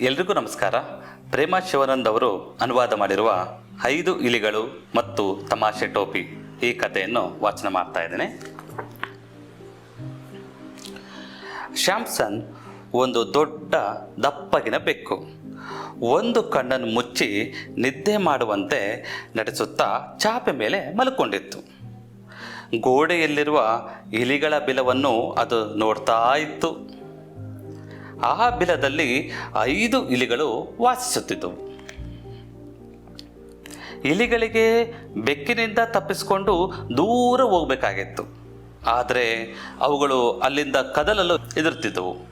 ಎಲ್ರಿಗೂ ನಮಸ್ಕಾರ. ಪ್ರೇಮ ಶಿವಾನಂದ್ ಅವರು ಅನುವಾದ ಮಾಡಿರುವ ಐದು ಇಲಿಗಳು ಮತ್ತು ತಮಾಷೆ ಟೋಪಿ ಈ ಕಥೆಯನ್ನು ವಾಚನ ಮಾಡ್ತಾ ಇದ್ದೇನೆ. ಶ್ಯಾಮ್ಸನ್ ಒಂದು ದೊಡ್ಡ ದಪ್ಪಗಿನ ಬೆಕ್ಕು. ಒಂದು ಕಣ್ಣನ್ನು ಮುಚ್ಚಿ ನಿದ್ದೆ ಮಾಡುವಂತೆ ನಡೆಸುತ್ತಾ ಚಾಪೆ ಮೇಲೆ ಮಲ್ಕೊಂಡಿತ್ತು. ಗೋಡೆಯಲ್ಲಿರುವ ಇಲಿಗಳ ಬಿಲವನ್ನು ಅದು ನೋಡ್ತಾ ಇತ್ತು. ಆ ಬಿಲದಲ್ಲಿ ಐದು ಇಲಿಗಳು ವಾಸಿಸುತ್ತಿದ್ದವು. ಇಲಿಗಳಿಗೆ ಬೆಕ್ಕಿನಿಂದ ತಪ್ಪಿಸಿಕೊಂಡು ದೂರ ಹೋಗಬೇಕಾಗಿತ್ತು. ಆದರೆ ಅವುಗಳು ಅಲ್ಲಿಂದ ಕದಲಲು ಎದುರುತ್ತಿದ್ದವು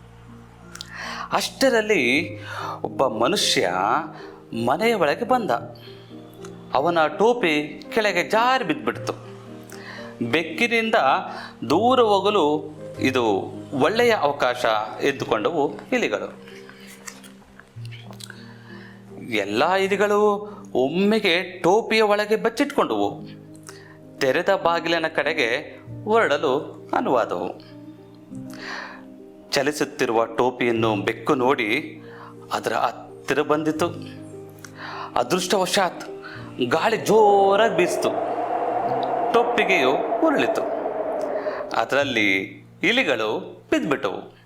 ಅಷ್ಟರಲ್ಲಿ ಒಬ್ಬ ಮನುಷ್ಯ ಮನೆಯ ಒಳಗೆ ಬಂದ. ಅವನ ಟೋಪಿ ಕೆಳಗೆ ಜಾರಿ ಬಿದ್ದುಬಿಡ್ತು. ಬೆಕ್ಕಿನಿಂದ ದೂರ ಹೋಗಲು ಇದು ಒಳ್ಳೆಯ ಅವಕಾಶ ಎದ್ದುಕೊಂಡವು ಇಲಿಗಳು. ಎಲ್ಲ ಇಲಿಗಳು ಒಮ್ಮೆಗೆ ಟೋಪಿಯ ಒಳಗೆ ಬಚ್ಚಿಟ್ಕೊಂಡವು. ತೆರೆದ ಬಾಗಿಲಿನ ಕಡೆಗೆ ಹೊರಡಲು ಅನುವಾದವು. ಚಲಿಸುತ್ತಿರುವ ಟೋಪಿಯನ್ನು ಬೆಕ್ಕು ನೋಡಿ ಅದರ ಹತ್ತಿರ ಬಂದಿತು. ಅದೃಷ್ಟವಶಾತ್ ಗಾಳಿ ಜೋರಾಗಿ ಬೀಸಿತು. ಟೊಪ್ಪಿಗೆಯು ಉರುಳಿತು. ಅದರಲ್ಲಿ ಇಲಿಗಳು ಬಿದ್ದುಬಿಟ್ಟವು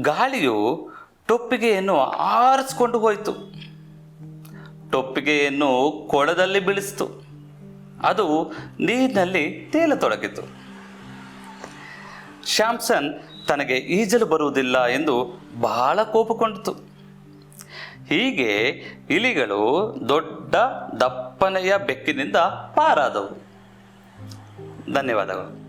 ಗಾಳಿಯು ಟೊಪ್ಪಿಗೆಯನ್ನು ಆರಿಸ್ಕೊಂಡು ಹೋಯಿತು. ಟೊಪ್ಪಿಗೆಯನ್ನು ಕೊಳದಲ್ಲಿ ಬೀಳಿಸಿತು. ಅದು ನೀರಿನಲ್ಲಿ ತೇಲತೊಡಗಿತು ಶ್ಯಾಮ್ಸನ್ ತನಗೆ ಈಜಲು ಬರುವುದಿಲ್ಲ ಎಂದು ಬಹಳ ಕೋಪಗೊಂಡಿತು. ಹೀಗೆ ಇಲಿಗಳು ದೊಡ್ಡ ದಪ್ಪನೆಯ ಬೆಕ್ಕಿನಿಂದ ಪಾರಾದವು. ಧನ್ಯವಾದಗಳು.